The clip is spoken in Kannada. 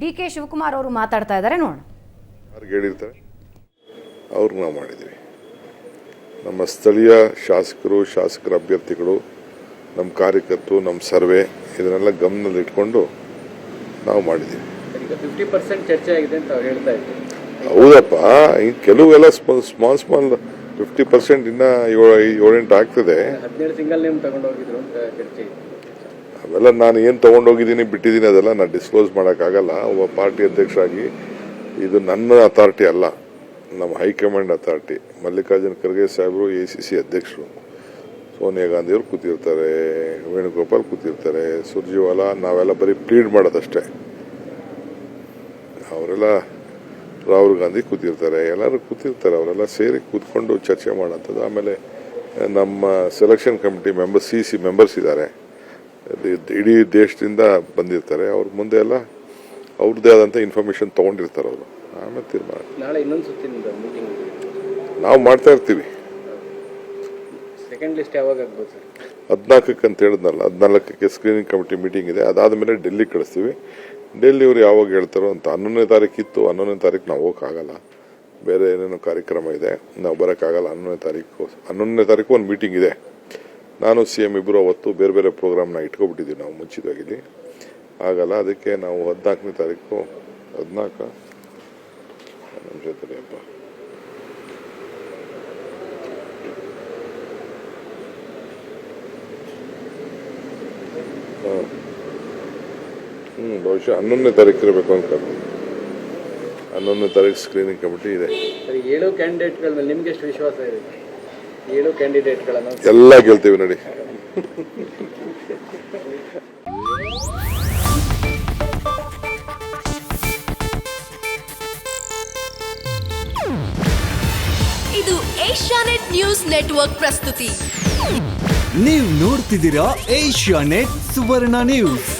ಡಿ ಕೆ ಶಿವಕುಮಾರ್ ಅವರು ಮಾತಾಡ್ತಾ ಇದ್ದಾರೆ ನೋಡೋಣ. ಅವ್ರು ಹೇಳಿರ್ತಾರೆ? ಅವ್ರಿಗೆ ನಾವು ಮಾಡಿದ್ದೀವಿ. ನಮ್ಮ ಸ್ಥಳೀಯ ಶಾಸಕರು ಶಾಸಕರ ಅಭ್ಯರ್ಥಿಗಳು ನಮ್ಮ ಕಾರ್ಯಕರ್ತರು ನಮ್ಮ ಸರ್ವೆ ಇದನ್ನೆಲ್ಲ ಗಮನದಲ್ಲಿ ಇಟ್ಕೊಂಡು ನಾವು ಮಾಡಿದ್ದೀವಿ. ಈಗ ಫಿಫ್ಟಿ ಪರ್ಸೆಂಟ್ ಚರ್ಚೆ ಆಗಿದೆ ಅಂತ ಅವ್ರು ಹೇಳ್ತಾ ಇದ್ರು. ಹೌದಪ್ಪ ಈಗ ಕೆಲವೆಲ್ಲ ಸ್ಮಾಲ್ ಸ್ಮಾಲ್ ಫಿಫ್ಟಿ ಪರ್ಸೆಂಟ್ ಇನ್ನ ಏಳು ಏಳೆಂಟು ಆಗ್ತದೆ. ಹದಿನೇಳು ಸಿಂಗಲ್ ನೇಮ್ ತಗೊಂಡೋಗಿದ್ರು ಅಂತ ಚರ್ಚೆ ಇತ್ತು. ಅವೆಲ್ಲ ನಾನು ಏನು ತೊಗೊಂಡೋಗಿದ್ದೀನಿ, ಬಿಟ್ಟಿದ್ದೀನಿ, ಅದೆಲ್ಲ ನಾನು ಡಿಸ್ಕ್ಲೋಸ್ ಮಾಡೋಕ್ಕಾಗಲ್ಲ. ಒಬ್ಬ ಪಾರ್ಟಿ ಅಧ್ಯಕ್ಷರಾಗಿ ಇದು ನನ್ನ ಅಥಾರಿಟಿ ಅಲ್ಲ, ನಮ್ಮ ಹೈಕಮಾಂಡ್ ಅಥಾರಿಟಿ ಮಲ್ಲಿಕಾರ್ಜುನ ಖರ್ಗೆ ಸಾಹೇಬರು ಎ ಸಿ ಸಿ ಅಧ್ಯಕ್ಷರು. ಸೋನಿಯಾ ಗಾಂಧಿಯವರು ಕೂತಿರ್ತಾರೆ, ವೇಣುಗೋಪಾಲ್ ಕೂತಿರ್ತಾರೆ, ಸುರ್ಜಿವಾಲ, ನಾವೆಲ್ಲ ಬರೀ ಪ್ಲೀಡ್ ಮಾಡೋದಷ್ಟೇ. ಅವರೆಲ್ಲ ರಾಹುಲ್ ಗಾಂಧಿ ಕೂತಿರ್ತಾರೆ, ಎಲ್ಲರೂ ಕೂತಿರ್ತಾರೆ, ಅವರೆಲ್ಲ ಸೇರಿ ಕೂತ್ಕೊಂಡು ಚರ್ಚೆ ಮಾಡೋಂಥದ್ದು ಆಮೇಲೆ ನಮ್ಮ selection committee members C C members ಇದ್ದಾರೆ. ಇದು ಇಡೀ ದೇಶದಿಂದ ಬಂದಿರ್ತಾರೆ. ಅವ್ರ ಮುಂದೆ ಎಲ್ಲ ಅವ್ರದ್ದೇ ಆದಂಥ ಇನ್ಫಾರ್ಮೇಶನ್ ತೊಗೊಂಡಿರ್ತಾರೆ ಅವರು. ಆಮೇಲೆ ತೀರ್ಮಾನ. ನಾವು ಮಾಡ್ತಾ ಇರ್ತೀವಿ. ಹದಿನಾಲ್ಕಕ್ಕೆ ಅಂತ ಹೇಳಿದ್ನಲ್ಲ ಹದಿನಾಲ್ಕಕ್ಕೆ ಸ್ಕ್ರೀನಿಂಗ್ ಕಮಿಟಿ ಮೀಟಿಂಗ್ ಇದೆ. ಅದಾದಮೇಲೆ ಡೆಲ್ಲಿ ಕಳಿಸ್ತೀವಿ. ಡೆಲ್ಲಿ ಅವ್ರು ಯಾವಾಗ ಹೇಳ್ತಾರೋ ಅಂತ ಹನ್ನೊಂದನೇ ತಾರೀಕು ಇತ್ತು ಹನ್ನೊಂದನೇ ತಾರೀಕು ನಾವು ಹೋಗೋಕ್ಕಾಗಲ್ಲ. ಬೇರೆ ಏನೇನೋ ಕಾರ್ಯಕ್ರಮ ಇದೆ ನಾವು ಬರೋಕ್ಕಾಗಲ್ಲ ಹನ್ನೊಂದನೇ ತಾರೀಕು ಹನ್ನೊಂದನೇ ತಾರೀಕು ಒಂದು ಮೀಟಿಂಗ್ ಇದೆ. ನಾನು ಸಿ ಎಂ ಇಬ್ಬರು ಅವತ್ತು ಬೇರೆ ಬೇರೆ ಪ್ರೋಗ್ರಾಮ್ನ ಇಟ್ಕೊಬಿಟ್ಟಿದ್ದೀವಿ ನಾವು ಮುಂಚಿತವಾಗಿ. ಆಗಲ್ಲ, ಅದಕ್ಕೆ ನಾವು ಹದಿನಾಲ್ಕನೇ ತಾರೀಕು, ಹದಿನಾಲ್ಕು ನಿಮಿಷ ತಡೆಯಪ್ಪ ಹ್ಞೂ ಬಹುಶಃ ಹನ್ನೊಂದನೇ ತಾರೀಕು ಇರಬೇಕು ಅಂತ ಹನ್ನೊಂದನೇ ತಾರೀಕು ಸ್ಕ್ರೀನಿಂಗ್ ಕಮಿಟಿ ಇದೆ. ಏಳು ಕ್ಯಾಂಡಿಡೇಟ್ಗಳ ಮೇಲೆ ನಿಮ್ಗೆ ಎಷ್ಟು ವಿಶ್ವಾಸ ಇದೆ? ಏಳು ಕ್ಯಾಂಡಿಡೇಟ್ಗಳನ್ನು. ಎಲ್ಲ ಗೆಲ್ತೀವಿ ನೋಡಿ. ಇದು ಏಷ್ಯಾನೆಟ್ ನ್ಯೂಸ್ ನೆಟ್ವರ್ಕ್ ಪ್ರಸ್ತುತಿ. ನೀವು ನೋಡ್ತಿದ್ದೀರಾ ಏಷ್ಯಾ ನೆಟ್ ಸುವರ್ಣ ನ್ಯೂಸ್.